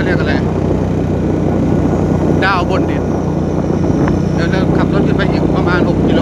เขาเรียกอะไร ดาวบนดิน เดี๋ยวเรขับรถขึ้นไปอีกประมาณ 6 กิโล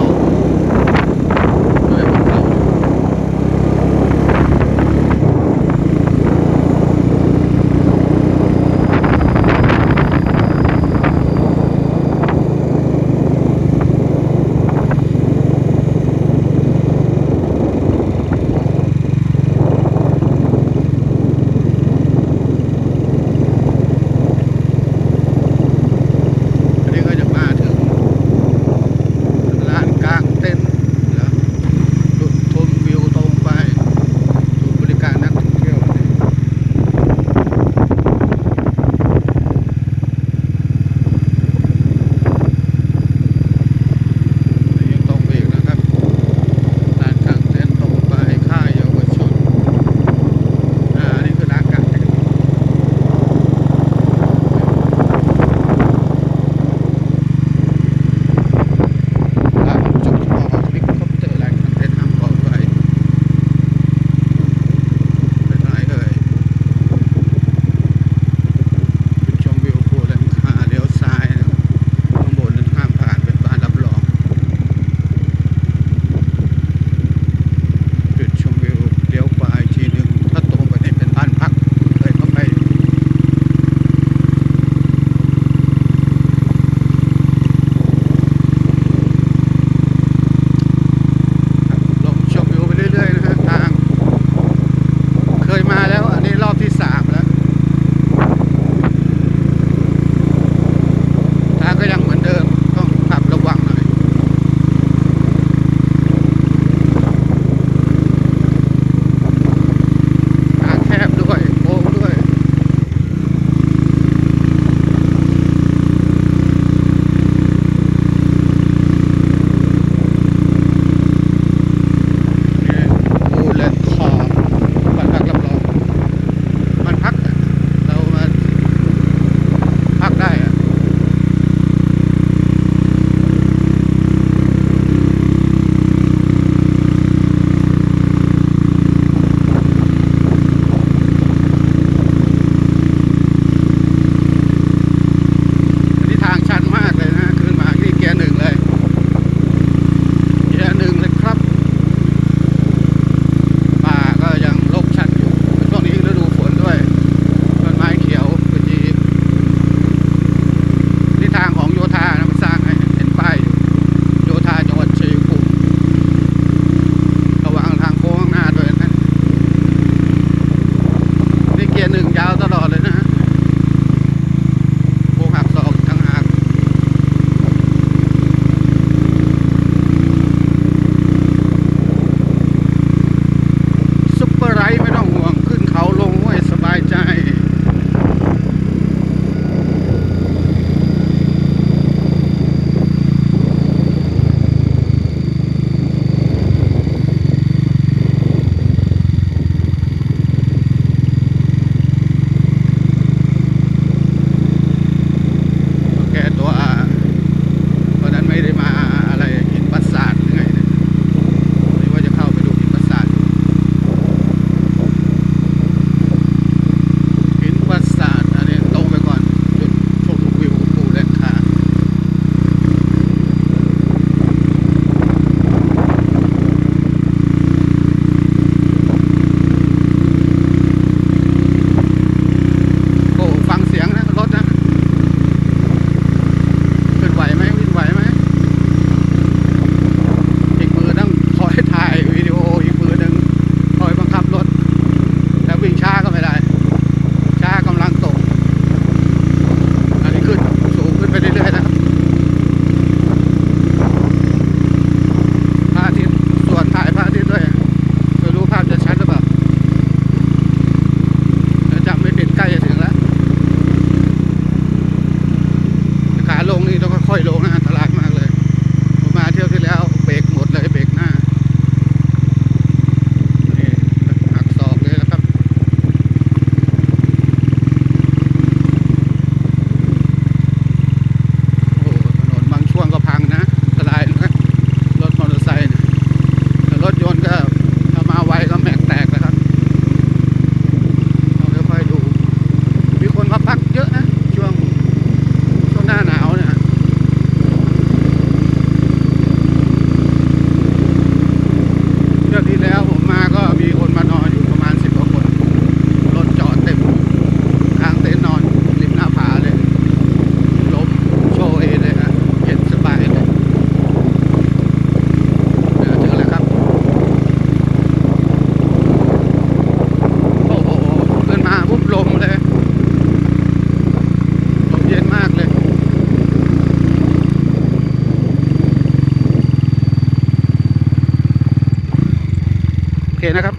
คนะครับ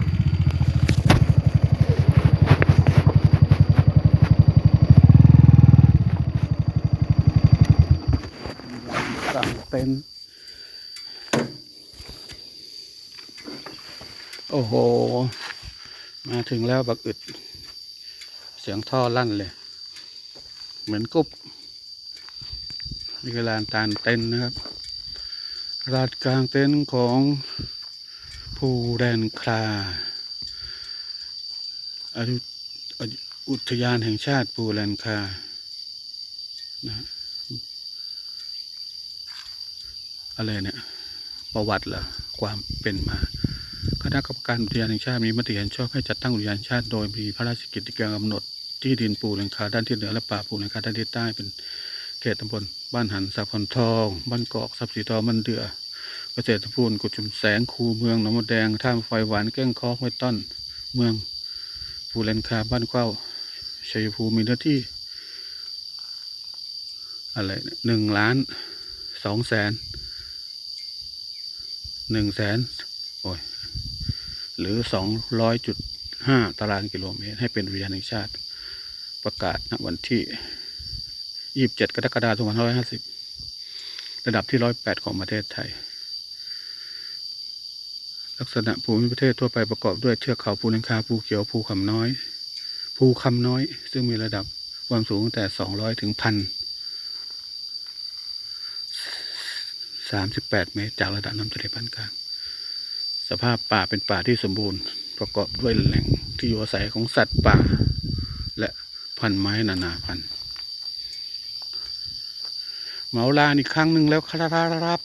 กางเต็นโอ้โห มาถึงแล้วบักอึด เสียงท่อลั่นเลย เหมือนกุ๊บนี่คือลานตานเต็นนะครับลานกลางเต็นของ ภูแดนคลาอายุอายุอุทยานแห่งชาติภูแลนคานะอะไรเนี่ย ประวัติเหรอความเป็นมา คณะกรรมการอุทยานแห่งชาติมีมติเห็นชอบให้จัดตั้งอุทยานชาติโดยมีพระราชกิจการกำหนดที่ดินปูแลนคาด้านทิศเหนือและป่าปูแลนคาด้านทิศใต้เป็นเขตตำบลบ้านหันสับพนทอง บ้านกอกสับสีทองบ้านเดือ เกษตรพูนกุดชุมแสงคูเมืองหนองมดแดงท่ามไฟหวานแก้งคอกไว้ต้นเมืองภูเลนคาบ้านเข้าชัยภูมิมีเนื้อที่ อะไรหนึ่งล้านสองแสนหนึ่งแสนโอ้ยหรือสองร้อยจุดห้าตารางกิโลเมตร ให้เป็นอุทยานแห่งชาติประกาศณวันที่ยี่สิบเจ็ดกรกฎาคมสองพันห้าร้อยห้าสิบระดับที่ร้อยแปดของประเทศไทย ลักษณะภูมิประเทศทั่วไปประกอบด้วยเทือกเขาภูเลนคาภูเขียวภูคำน้อย ภูคำน้อย ซึ่งมีระดับความสูงตั้งแต่สองร้อยถึงพันสามสิบแปดเมตรจากระดับน้ำทะเลปานกลาง สภาพป่าเป็นป่าที่สมบูรณ์ ประกอบด้วยแหล่งที่อยู่อาศัยของสัตว์ป่า และพันไม้นานาพันธุ์เหมาลานอีกครั้งหนึ่งแล้วครับ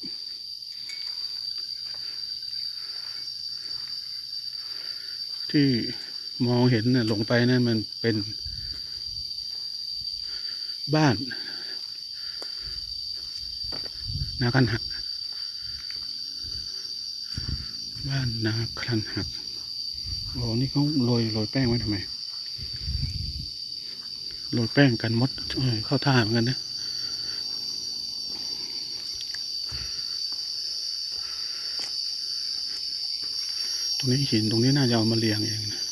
ที่มองเห็นน่ะลงไปนั่นมันเป็นบ้านนาคันหัก บ้านนาคันหักโอ้นี่เขาโรยโรยแป้งไว้ทำไมโรยแป้งกันมดเข้าท่าเหมือนกันนะ รงนี้หินตรงนี้น่าจะเอามาเรียงเองนะ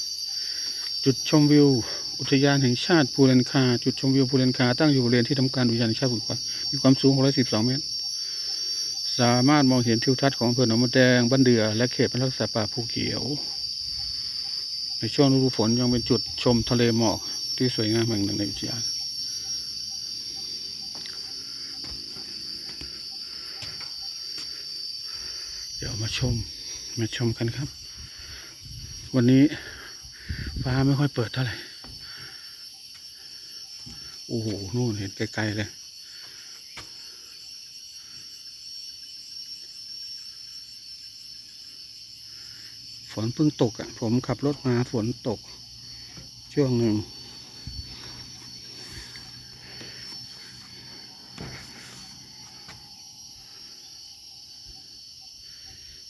จุดชมวิว อุทยานแห่งชาติภูเรนคา จุดชมวิวภูเรนคาตั้งอยู่บริเวณที่ทำการอุทยานแห่งชาติภูเรนคามีความสูง 612 เมตร สามารถมองเห็นทิวทัศน์ของอำเภอหนองมดแดงบ้านเดือ และเขตพันธุ์รักษาป่าภูเขียว ในช่วงฤดูฝนยังเป็นจุดชมทะเลหมอกที่สวยงามแห่งหนึ่งในอุทยานเดี๋ยวมาชม มาชมกันครับ วันนี้ฟ้าไม่ค่อยเปิดเท่าไหร่ โอ้โห นู่นเห็นไกลๆเลย ฝนเพิ่งตกอะ ผมขับรถมาฝนตก ช่วงหนึ่ง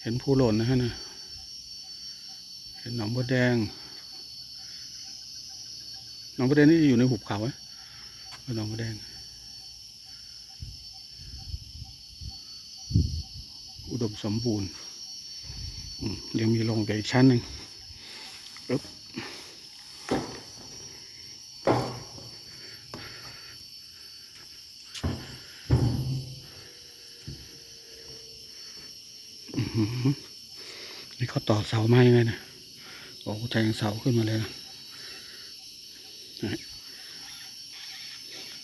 เห็นภูหล่นนะฮะนะ ห็นหนองบัวแดง หนองบัวแดงนี่อยู่ในหุบเขาไหมหนองบัวแดง อุดมสมบูรณ์ยังมีลงไปอีกชั้นหนึ่งปึ๊บนี่เขาต่อเสาไม้ยังไงนะ โอ้แทงเสาขึ้นมาเลยนะนะ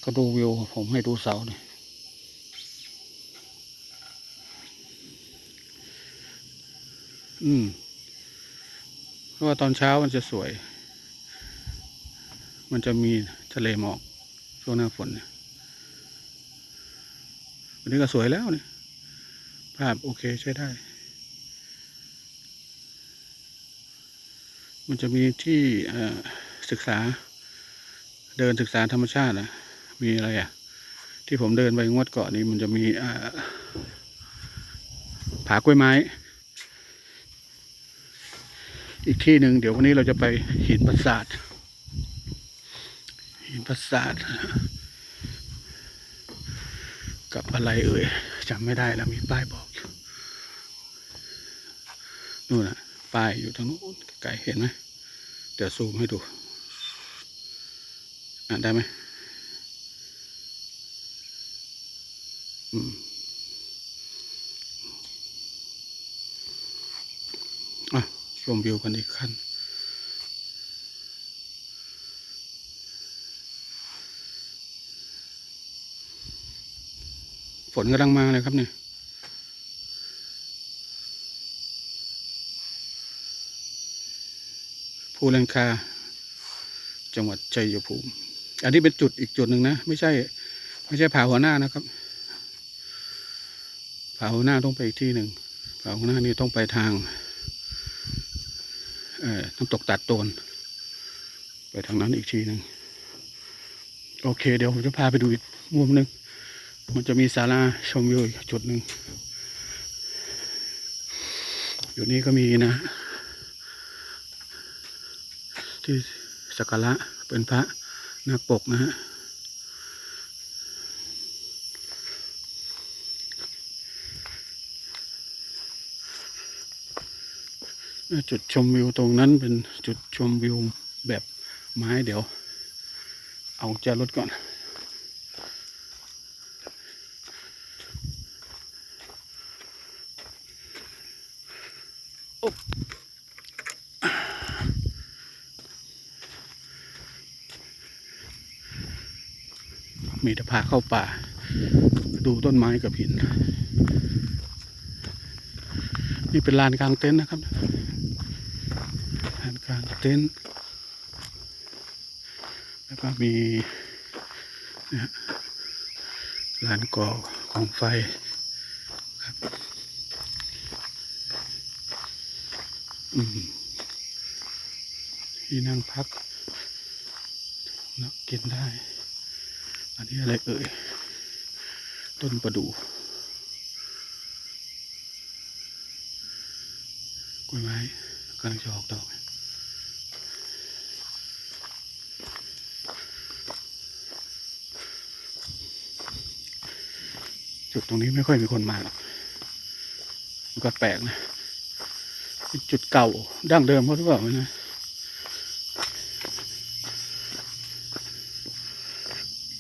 ก็ดูวิวผมให้ดูเสาหน่อยอืมเพราะว่าตอนเช้ามันจะสวย มันจะมีทะเลหมอกช่วงหน้าฝนเนี่ยวันนี้ก็สวยแล้วเนี่ยภาพโอเคใช้ได้ มันจะมีที่ศึกษาเดินศึกษาธรรมชาติอะ มีอะไรอะ ที่ผมเดินไปงวดเกาะนี้มันจะมีผากล้วยไม้ อีกที่หนึ่งเดี๋ยววันนี้เราจะไปหินปราสาทหินปราสาทกับอะไรเอ่ยจำไม่ได้แล้วมีป้ายบอกอยู่นู่นนะ ป้ายอยู่ทางนู้นไกลเห็นไหมเดี๋ยวซูมให้ดูอ่านได้ไหมอืมอะชมวิวกันอีกขั้นฝนกำลังมาเลยครับเนี่ย ภูแลงคาจังหวัดชัยภูมิ อันนี้เป็นจุดอีกจุดหนึ่งนะ ไม่ใช่ ไม่ใช่ผาหัวหน้านะครับผาหัวหน้าต้องไปอีกที่หนึ่งผาหัวหน้านี่ต้องไปทางเอ่อน้ำตกตัดโตน ไปทางนั้นอีกทีหนึ่งโอเค เดี๋ยวผมจะพาไปดูอีกมุมหนึ่งมันจะมีศาลาชมวิวจุดหนึ่งอยู่นี่ก็มีนะ ที่สักการะเป็นพระนาคปกนะฮะจุดชมวิวตรงนั้นเป็นจุดชมวิวแบบไม้เดี๋ยว เอาจะรถก่อน มีแต่พาเข้าป่า ดูต้นไม้กับหิน นี่เป็นลานกลางเต็นท์นะครับลานกลางเต็นท์แล้วก็มีนะลานก่อกองไฟครับอืมที่นั่งพักนักกินได้ อันนี้อะไรเอ่ย ต้นประดู่กล้วยไม้กำลังจะออกดอกจุดตรงนี้ไม่ค่อยมีคนมาหรอกมันก็แปลกนะ เป็นจุดเก่าดั้งเดิมเขาหรือเปล่าไม่นะ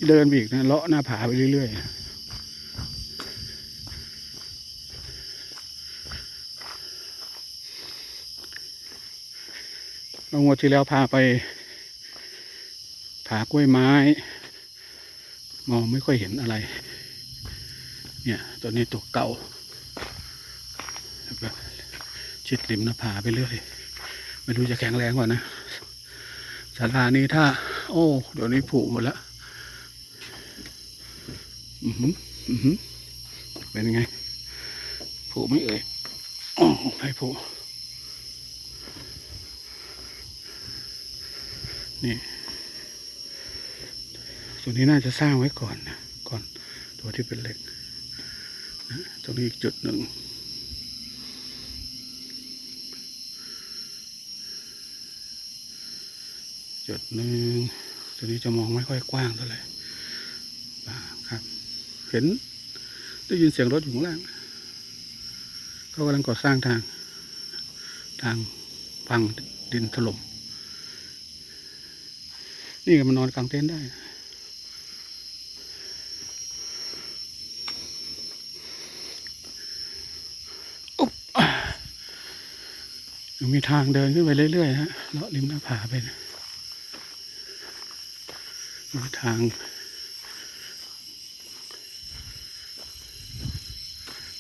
เดินไปอีกนะเลาะหน้าผาไปเรื่อยๆเมื่องวดที่แล้วพาไป ผากล้วยไม้ มองไม่ค่อยเห็นอะไร เนี่ยตัวนี้ตัวเก่าแล้วก็ชิดริมหน้าผาไปเรื่อยไม่รู้จะแข็งแรงกว่านะศาลานี้ถ้า โอ้ เดี๋ยวนี้ผุหมดแล้ว เป็นไงผูไม่เอ่ยอ๋อไม่ผูนี่ ตัวนี้น่าจะสร้างไว้ก่อนนะ ก่อนตัวที่เป็นเหล็กนะตรงนี้อีกจุดหนึ่งจุดหนึ่งตัวนี้จะมองไม่ค่อยกว้างเท่าไหร่ เห็น ได้ยินเสียงรถอยู่ข้างล่างเขากำลังก่อสร้างทาง ทางพังดินถล่มนี่ก็มานอนกลางเต็นท์ได้อุ๊บยังมีทางเดินขึ้นไปเรื่อยๆฮะเลาะริมหน้าผาไปนะมีทาง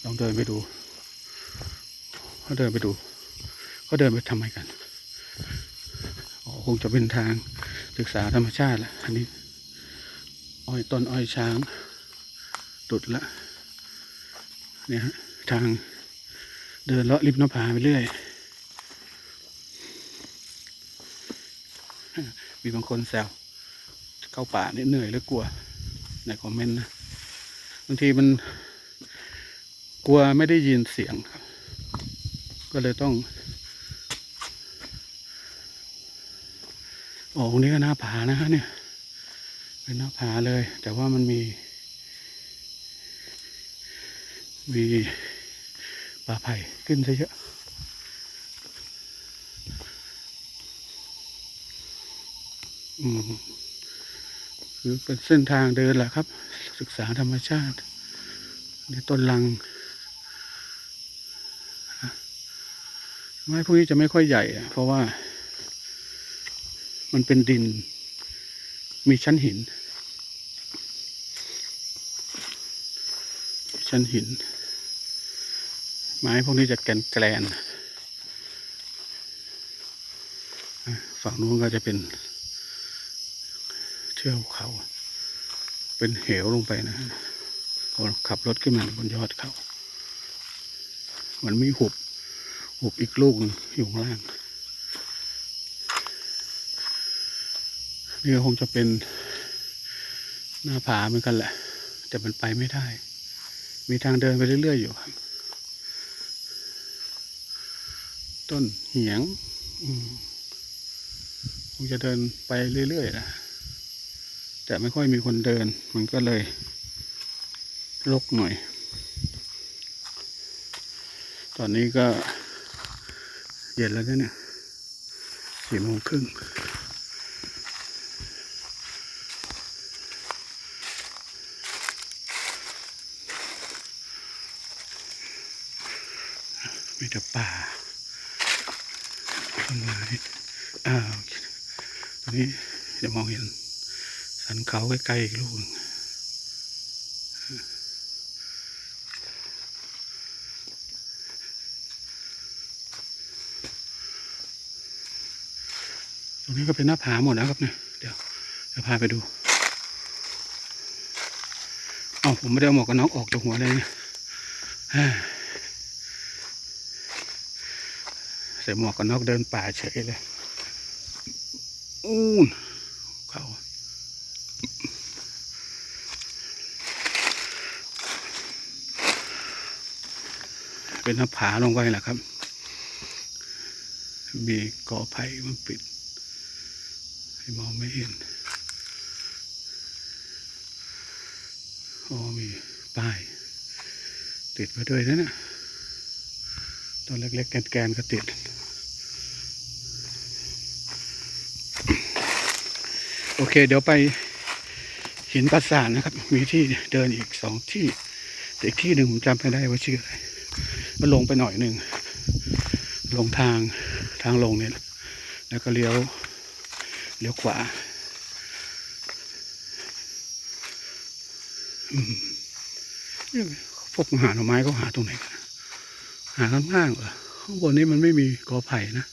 ลองเดินไปดูเขาเดินไปดูเขาเดินไปทำไมกันอ๋อคงจะเป็นทางศึกษาธรรมชาติแหละอันนี้ อ้อยต้นอ้อยช้างตุดละเนี่ยฮะทางเดินเลาะริมน้าผาไปเรื่อย มีบางคนแซวเข้าป่านี่เหนื่อยหรือกลัว ในคอมเมนต์นะบางทีมัน ลัวไม่ได้ยินเสียงครับ ก็เลยต้องโอ้ตรงนี้ก็หน้าผานะฮะเนี่ย เป็นหน้าผาเลย แต่ว่ามันมี มีป่าไผ่ขึ้นซะเยอะอืมคือเป็นเส้นทางเดินแหละครับ ศึกษาธรรมชาติในต้นลัง ไม้พวกนี้จะไม่ค่อยใหญ่อะเพราะว่า มันเป็นดิน มีชั้นหิน ชั้นหิน ไม้พวกนี้จะแกนแกลนฝั่งนู้นก็จะเป็นเทือกเขา เป็นเหวลงไปนะฮะพอขับรถขึ้นมาบนยอดเขา มันมีหุบ หุบอีกลูกอยู่ข้างล่างนี่คงจะเป็นหน้าผาเหมือนกันแหละ แต่มันไปไม่ได้ มีทางเดินไปเรื่อยๆอยู่ครับ ต้นเหียงคงจะเดินไปเรื่อยๆนะแต่ไม่ค่อยมีคนเดิน มันก็เลยรกหน่อย ตอนนี้ก็ เย็นแล้วเนี่ยสี่โมงครึ่งมีแต่ป่าต้นไม้อ้าวตอนนี้จะมองเห็นสันเขาใกล้ๆอีกลูกหนึ่ง รงนี้ก็เป็นหน้าผาหมดนะครับเนี่ย เดี๋ยวจะพาไปดู เอาผมไม่ได้เอาหมวกกันน็อกออกจากหัวเลยเนี่ยใส่หมวกกันน็อกเดินป่าเฉยเลย อู้นเขาเป็นหน้าผาลงไปแหละครับ มีกอไผ่มันปิด มองไม่เห็นอ๋อมีป้าย ติดไว้ด้วยนะเนี่ยตัวเล็กๆ แกนๆก็ติด โอเค เดี๋ยวไปหินปราสาทนะครับ มีที่เดินอีกสองที่แต่อีกที่หนึ่งผมจำไม่ได้ว่าชื่ออะไรก็ลงไปหน่อยหนึ่งลงทางทางลงเนี่ยแล้วก็เลี้ยว เลี้ยวขวาอืมพวกหาหน่อไม้เขาหาตรงไหนกันหาข้างล่างเหรอข้างบนนี้มันไม่มีกอไผ่นะ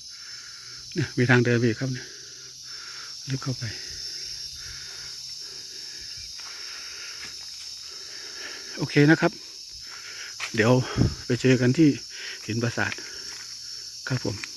เนี่ยมีทางเดินไปอีกครับเนี่ยลึกเข้าไปโอเคนะครับ เดี๋ยวไปเจอกันที่หินปราสาทครับผม